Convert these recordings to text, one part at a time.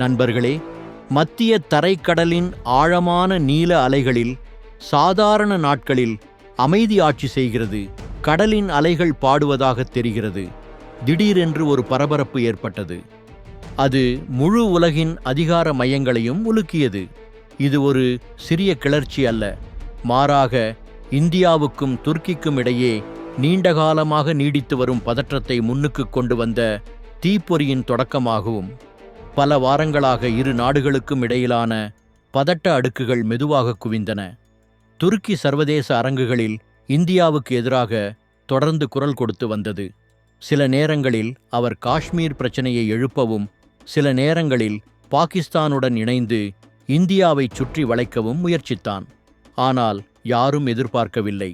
நண்பர்களே மத்திய தரைக்கடலின் ஆழமான நீல அலைகளில் சாதாரண நாட்களில் அமைதி ஆட்சி செய்கிறது. கடலின் அலைகள் பாடுவதாகத் தெரிகிறது. திடீரென்று ஒரு பரபரப்பு ஏற்பட்டது. அது முழு உலகின் அதிகார மையங்களையும் உலுக்கியது. இது ஒரு சிறிய கிளர்ச்சி அல்ல. மாறாக இந்தியாவுக்கும் துருக்கிக்கும் இடையே நீண்டகாலமாக நீடித்து வரும் பதற்றத்தை முன்னுக்கு கொண்டு வந்த தீப்பொறியின் தொடக்கமாகவும் பல வாரங்களாக இரு நாடுகளுக்கும் இடையிலான பதட்ட அடுக்குகள் மெதுவாக குவிந்தன. துருக்கி சர்வதேச அரங்குகளில் இந்தியாவுக்கு எதிராக தொடர்ந்து குரல் கொடுத்து வந்தது. சில நேரங்களில் அவர் காஷ்மீர் பிரச்சனையை எழுப்பவும் சில நேரங்களில் பாகிஸ்தானுடன் இணைந்து இந்தியாவை சுற்றி வளைக்கவும் முயற்சித்தான். ஆனால் யாரும் எதிர்பார்க்கவில்லை.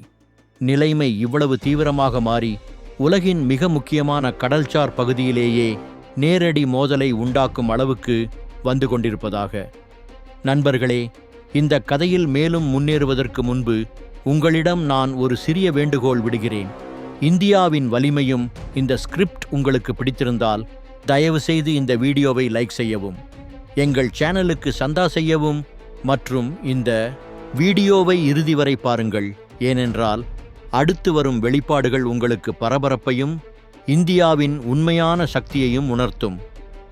நிலைமை இவ்வளவு தீவிரமாக மாறி உலகின் மிக முக்கியமான கடல்சார் பகுதியிலேயே நேரடி மோதலை உண்டாக்கும் அளவுக்கு வந்து கொண்டிருப்பதாக. நண்பர்களே இந்த கதையில் மேலும் முன்னேறுவதற்கு முன்பு உங்களிடம் நான் ஒரு சிறிய வேண்டுகோள் விடுகிறேன். இந்தியாவின் வலிமையும் இந்த ஸ்கிரிப்ட் உங்களுக்கு பிடித்திருந்தால் தயவுசெய்து இந்த வீடியோவை லைக் செய்யவும். எங்கள் சேனலுக்கு சந்தா செய்யவும் மற்றும் இந்த வீடியோவை இறுதி வரை பாருங்கள். ஏனென்றால் அடுத்து வரும் வெளிப்பாடுகள் உங்களுக்கு பரபரப்பையும் இந்தியாவின் உண்மையான சக்தியையும் உணர்த்தும்.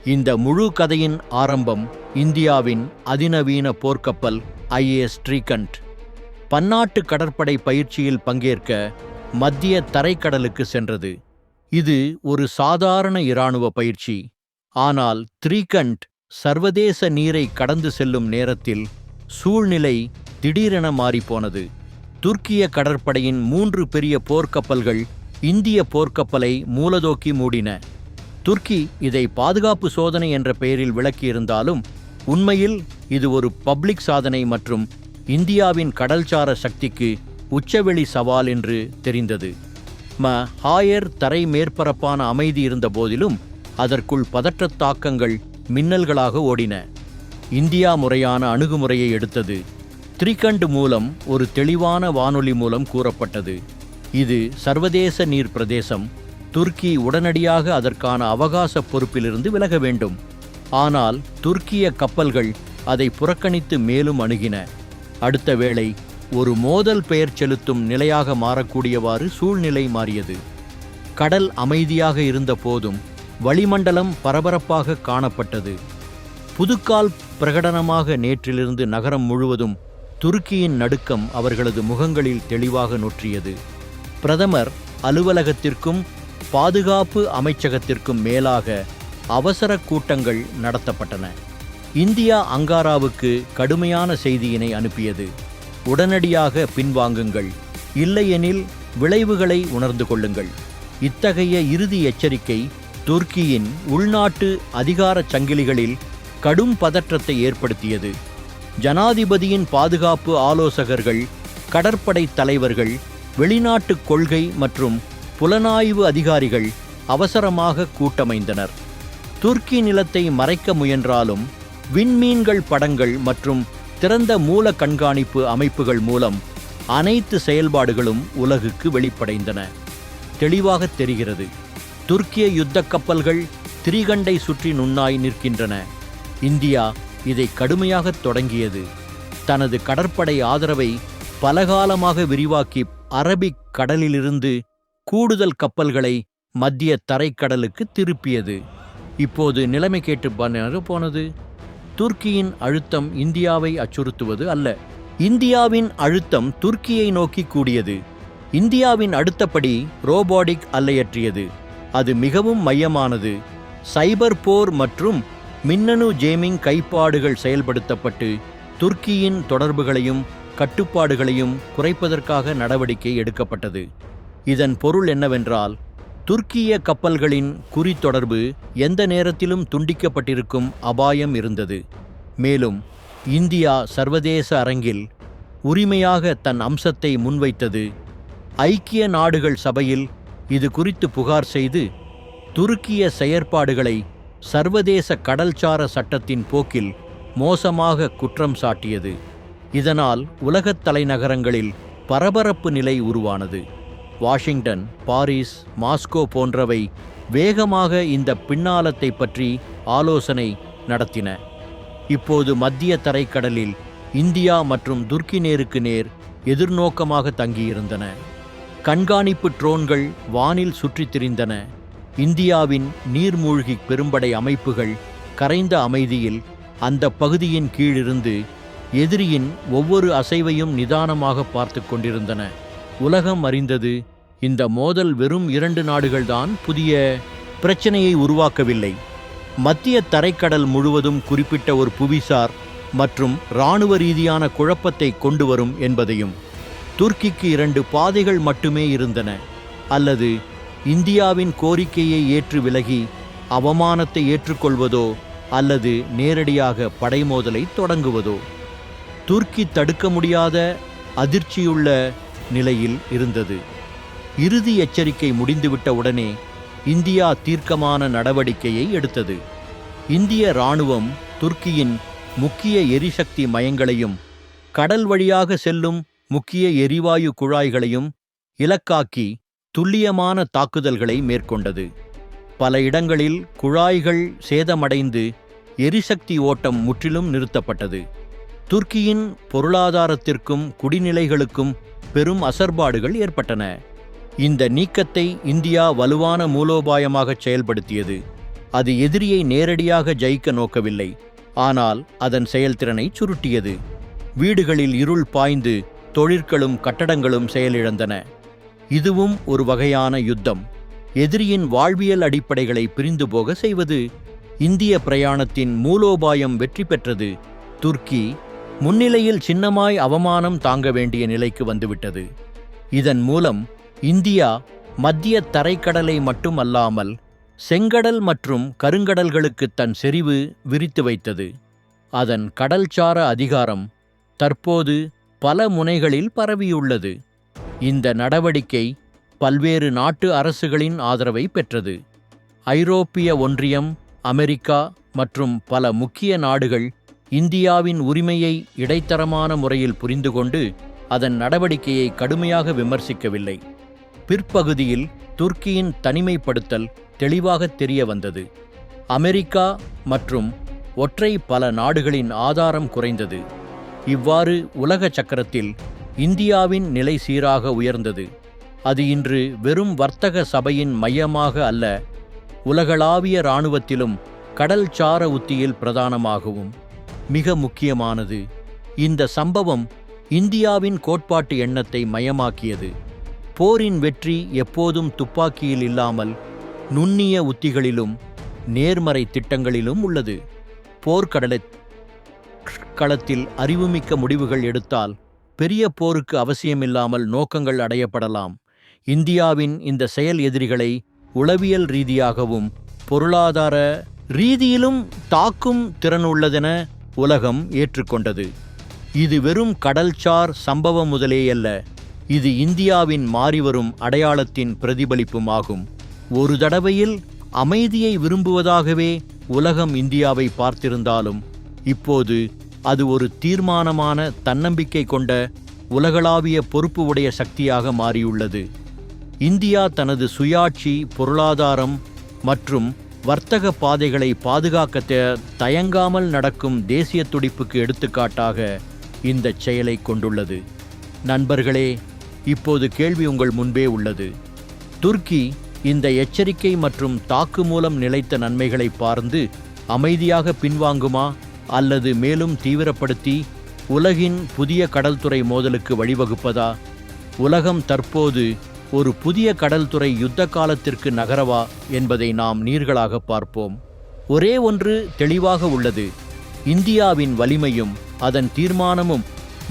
இந்த முழு கதையின் ஆரம்பம் இந்தியாவின் அதிநவீன போர்க்கப்பல் ஐஏஎஸ் ஸ்ரீகண்ட். பன்னாட்டு கடற்படை பயிற்சியில் பங்கேற்க மத்திய தரைக்கடலுக்கு சென்றது. இது ஒரு சாதாரண இராணுவ பயிற்சி. ஆனால் த்ரீகண்ட் சர்வதேச நீரை கடந்து செல்லும் நேரத்தில் சூழ்நிலை திடீரென மாறிப்போனது. துர்க்கிய கடற்படையின் மூன்று பெரிய போர்க்கப்பல்கள் இந்திய போர்க்கப்பலை மூலதோக்கி மூடின. துர்க்கி இதை பாதுகாப்பு சோதனை என்ற பெயரில் விளக்கியிருந்தாலும் உண்மையில் இது ஒரு பப்ளிக் சாதனை மற்றும் இந்தியாவின் கடல்சார சக்திக்கு உச்சவெளி சவால் என்று தெரிந்தது. ம. ஹாயர் தரை மேற்பரப்பான அமைதி இருந்த போதிலும் அதற்குள் பதற்றத் தாக்கங்கள் மின்னல்களாக ஓடின. இந்தியா முறையான அணுகுமுறையை எடுத்தது. த்ரிகண்ட் மூலம் ஒரு தெளிவான வானொலி மூலம் கூறப்பட்டது. இது சர்வதேச நீர் பிரதேசம். துருக்கி உடனடியாக அதற்கான அவகாச பொறுப்பிலிருந்து விலக வேண்டும். ஆனால் துர்க்கிய கப்பல்கள் அதை புறக்கணித்து மேலும் அணுகின. அடுத்த வேளை ஒரு மோதல் பெயர் செலுத்தும் நிலையாக மாறக்கூடியவாறு சூழ்நிலை மாறியது. கடல் அமைதியாக இருந்த போதும் வளிமண்டலம் பரபரப்பாக காணப்பட்டது. புதுக்கால் பிரகடனமாக நேற்றிலிருந்து நகரம் முழுவதும் துருக்கியின் நடுக்கம் அவர்களது முகங்களில் தெளிவாக நொற்றியது. பிரதமர் அலுவலகத்திற்கும் பாதுகாப்பு அமைச்சகத்திற்கும் மேலாக அவசர கூட்டங்கள் நடத்தப்பட்டன. இந்தியா அங்காராவுக்கு கடுமையான செய்தியினை அனுப்பியது. உடனடியாக பின்வாங்குங்கள். இல்லையெனில் விளைவுகளை உணர்ந்து கொள்ளுங்கள். இத்தகைய இறுதி எச்சரிக்கை துர்க்கியின் உள்நாட்டு அதிகார சங்கிலிகளில் கடும் பதற்றத்தை ஏற்படுத்தியது. ஜனாதிபதியின் பாதுகாப்பு ஆலோசகர்கள் கடற்படை தலைவர்கள் வெளிநாட்டு கொள்கை மற்றும் புலனாய்வு அதிகாரிகள் அவசரமாக கூட்டமைந்தனர். துர்க்கி நிலத்தை மறைக்க முயன்றாலும் விண்மீன்கள் படங்கள் மற்றும் திறந்த மூல கண்காணிப்பு அமைப்புகள் மூலம் அனைத்து செயல்பாடுகளும் உலகுக்கு வெளிப்படைந்தன. தெளிவாக தெரிகிறது. துர்க்கிய யுத்த கப்பல்கள் திரிகண்டை சுற்றி நுண்ணாய் நிற்கின்றன. இந்தியா இதை கடுமையாக தொடங்கியது. தனது கடற்படை ஆதரவை பலகாலமாக விரிவாக்கி அரபிக் கடலிலிருந்து கூடுதல் கப்பல்களை மத்திய தரைக்கடலுக்கு திருப்பியது. இப்போது நிலைமை கேட்டு பண்ண போனது. துர்க்கியின் அழுத்தம் இந்தியாவை அச்சுறுத்துவது அல்ல. இந்தியாவின் அழுத்தம் துர்க்கியை நோக்கி கூடியது. இந்தியாவின் அடுத்தபடி ரோபோடிக் அல்லையற்றியது. அது மிகவும் மையமானது. சைபர் போர் மற்றும் மின்னணு ஜேமிங் கைப்பாடுகள் செயல்படுத்தப்பட்டு துர்க்கியின் தொடர்புகளையும் கட்டுப்பாடுகளையும் குறைப்பதற்காக நடவடிக்கை எடுக்கப்பட்டது. இதன் பொருள் என்னவென்றால் துருக்கிய கப்பல்களின் குறித்தொடர்பு எந்த நேரத்திலும் துண்டிக்கப்பட்டிருக்கும் அபாயம் இருந்தது. மேலும் இந்தியா சர்வதேச அரங்கில் உரிமையாக தன் அம்சத்தை முன்வைத்தது. ஐக்கிய நாடுகள் சபையில் இது குறித்து புகார் செய்து துருக்கிய செயற்பாடுகளை சர்வதேச கடல்சார சட்டத்தின் போக்கில் மோசமாக குற்றம் சாட்டியது. இதனால் உலகத் தலைநகரங்களில் பரபரப்பு நிலை உருவானது. வாஷிங்டன் பாரிஸ் மாஸ்கோ போன்றவை வேகமாக இந்த பின்னாலத்தை பற்றி ஆலோசனை நடத்தின. இப்போது மத்திய தரைக்கடலில் இந்தியா மற்றும் துர்க்கி நேருக்கு நேர் எதிர்நோக்கமாக தங்கியிருந்தன. கண்காணிப்பு ட்ரோன்கள் வானில் சுற்றித் திரிந்தன. இந்தியாவின் நீர்மூழ்கி பெரும்படை அமைப்புகள் கரைந்த அமைதியில் அந்த பகுதியின் கீழிருந்து எதிரியின் ஒவ்வொரு அசைவையும் நிதானமாக பார்த்து கொண்டிருந்தன. உலகம் அறிந்தது இந்த மோதல் வெறும் இரண்டு நாடுகள்தான் புதிய பிரச்சனையை உருவாக்கவில்லை. மத்திய தரைக்கடல் முழுவதும் குறிப்பிட்ட ஒரு புவிசார் மற்றும் இராணுவ ரீதியான குழப்பத்தை கொண்டு வரும் என்பதையும் துர்க்கிக்கு இரண்டு பாதைகள் மட்டுமே இருந்தன. அல்லது இந்தியாவின் கோரிக்கையை ஏற்று விலகி அவமானத்தை ஏற்றுக்கொள்வதோ அல்லது நேரடியாக படைமோதலை தொடங்குவதோ. துருக்கி தடுக்க முடியாத அதிர்ச்சியுள்ள நிலையில் இருந்தது. இறுதி எச்சரிக்கை முடிந்துவிட்ட உடனே இந்தியா தீர்க்கமான நடவடிக்கையை எடுத்தது. இந்திய இராணுவம் துர்க்கியின் முக்கிய எரிசக்தி மையங்களையும் கடல் வழியாக செல்லும் முக்கிய எரிவாயு குழாய்களையும் இலக்காக்கி துல்லியமான தாக்குதல்களை மேற்கொண்டது. பல இடங்களில் குழாய்கள் சேதமடைந்து எரிசக்தி ஓட்டம் முற்றிலும் நிறுத்தப்பட்டது. துர்க்கியின் பொருளாதாரத்திற்கும் குடிநிலைகளுக்கும் பெரும் அசர்பாடுகள் ஏற்பட்டன. இந்த நீக்கத்தை இந்தியா வலுவான மூலோபாயமாக செயல்படுத்தியது. அது எதிரியை நேரடியாக ஜெயிக்க நோக்கவில்லை. ஆனால் அதன் செயல்திறனை சுருட்டியது. வீடுகளில் இருள் பாய்ந்து தொழிற்களும் கட்டடங்களும் செயலிழந்தன. இதுவும் ஒரு வகையான யுத்தம். எதிரியின் வாழ்வியல் அடிப்படைகளை பிரிந்து போக செய்வது. இந்திய பிரயாணத்தின் மூலோபாயம் வெற்றி பெற்றது. துர்க்கி முன்னிலையில் சின்னமாய் அவமானம் தாங்க வேண்டிய நிலைக்கு வந்துவிட்டது. இதன் மூலம் இந்தியா மத்திய தரைக்கடலை மட்டுமல்லாமல் செங்கடல் மற்றும் கருங்கடல்களுக்கு தன் செறிவு விரித்து வைத்தது. அதன் கடல்சார அதிகாரம் தற்போது பல முனைகளில் பரவியுள்ளது. இந்த நடவடிக்கை பல்வேறு நாட்டு அரசுகளின் ஆதரவை பெற்றது. ஐரோப்பிய ஒன்றியம் அமெரிக்கா மற்றும் பல முக்கிய நாடுகள் இந்தியாவின் உரிமையை இடைத்தரமான முறையில் புரிந்து கொண்டு அதன் நடவடிக்கையை கடுமையாக விமர்சிக்கவில்லை. பிற்பகுதியில் துர்க்கியின் தனிமைப்படுத்தல் தெளிவாக தெரிய வந்தது அமெரிக்கா மற்றும் ஒற்றை பல நாடுகளின் ஆதாரம் குறைந்தது. இவ்வாறு உலக சக்கரத்தில் இந்தியாவின் நிலை சீராக உயர்ந்தது. அது இன்று வெறும் வர்த்தக சபையின் மையமாக அல்ல உலகளாவிய இராணுவத்திலும் கடல் சார உத்தியில் பிரதானமாகவும். மிக முக்கியமானது. இந்த சம்பவம் இந்தியாவின் கோட்பாட்டு எண்ணத்தை மையமாக்கியது. போரின் வெற்றி எப்போதும் துப்பாக்கியில் இல்லாமல் நுண்ணிய உத்திகளிலும் நேர்மறை திட்டங்களிலும் உள்ளது. போர்க்கடலை களத்தில் அறிவுமிக்க முடிவுகள் எடுத்தால் பெரிய போருக்கு அவசியமில்லாமல் நோக்கங்கள் அடையப்படலாம். இந்தியாவின் இந்த செயல் எதிரிகளை உளவியல் ரீதியாகவும் பொருளாதார ரீதியிலும் தாக்கும் திறனுள்ளதென உலகம் ஏற்றுக்கொண்டது. இது வெறும் கடல்சார் சம்பவம் முதலேயல்ல இது இந்தியாவின் மாறிவரும் அடையாளத்தின் பிரதிபலிப்புமாகும். ஒரு தடவையில் அமைதியை விரும்புவதாகவே உலகம் இந்தியாவை பார்த்திருந்தாலும் இப்போது அது ஒரு தீர்மானமான தன்னம்பிக்கை கொண்ட உலகளாவிய பொறுப்பு உடைய சக்தியாக மாறியுள்ளது. இந்தியா தனது சுயாட்சி பொருளாதாரம் மற்றும் வர்த்தக பாதைகளை பாதுகாக்க தயங்காமல் நடக்கும் தேசிய துடிப்புக்கு எடுத்துக்காட்டாக இந்த செயலை கொண்டுள்ளது. நண்பர்களே இப்போது கேள்வி உங்கள் முன்பே உள்ளது. துர்க்கி இந்த எச்சரிக்கை மற்றும் தாக்கு மூலம் நிலைத்த நன்மைகளை பார்ந்து அமைதியாக பின்வாங்குமா அல்லது மேலும் தீவிரப்படுத்தி உலகின் புதிய கடல்துறை மோதலுக்கு வழிவகுப்பதா? உலகம் தற்போது ஒரு புதிய கடல்துறை யுத்த காலத்திற்கு நகரவா என்பதை நாம் நீர்களாக பார்ப்போம். ஒரே ஒன்று தெளிவாக உள்ளது. இந்தியாவின் வலிமையும் அதன் தீர்மானமும்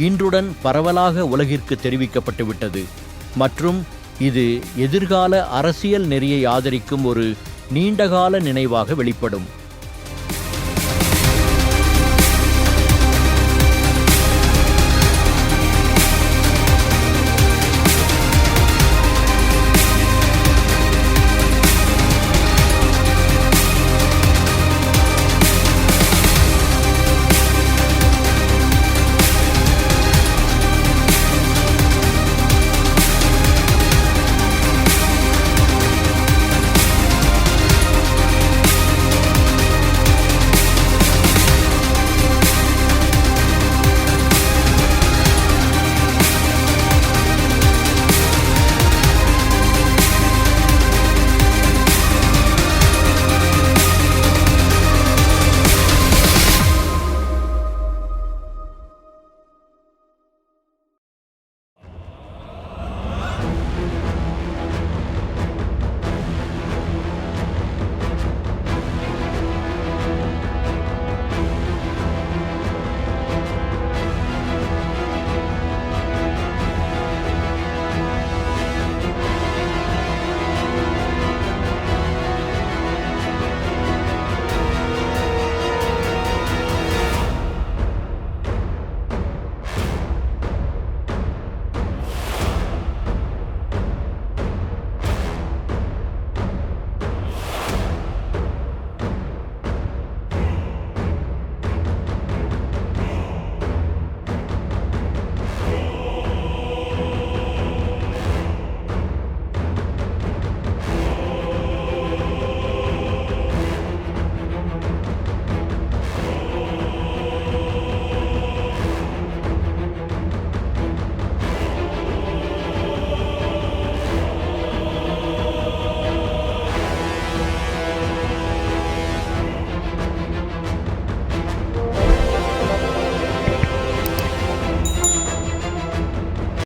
இன்றுடன் பரவலாக உலகிற்கு தெரிவிக்கப்பட்டுவிட்டது மற்றும் இது எதிர்கால அரசியல் நெறியை ஆதரிக்கும் ஒரு நீண்டகால நினைவாக வெளிப்படும்.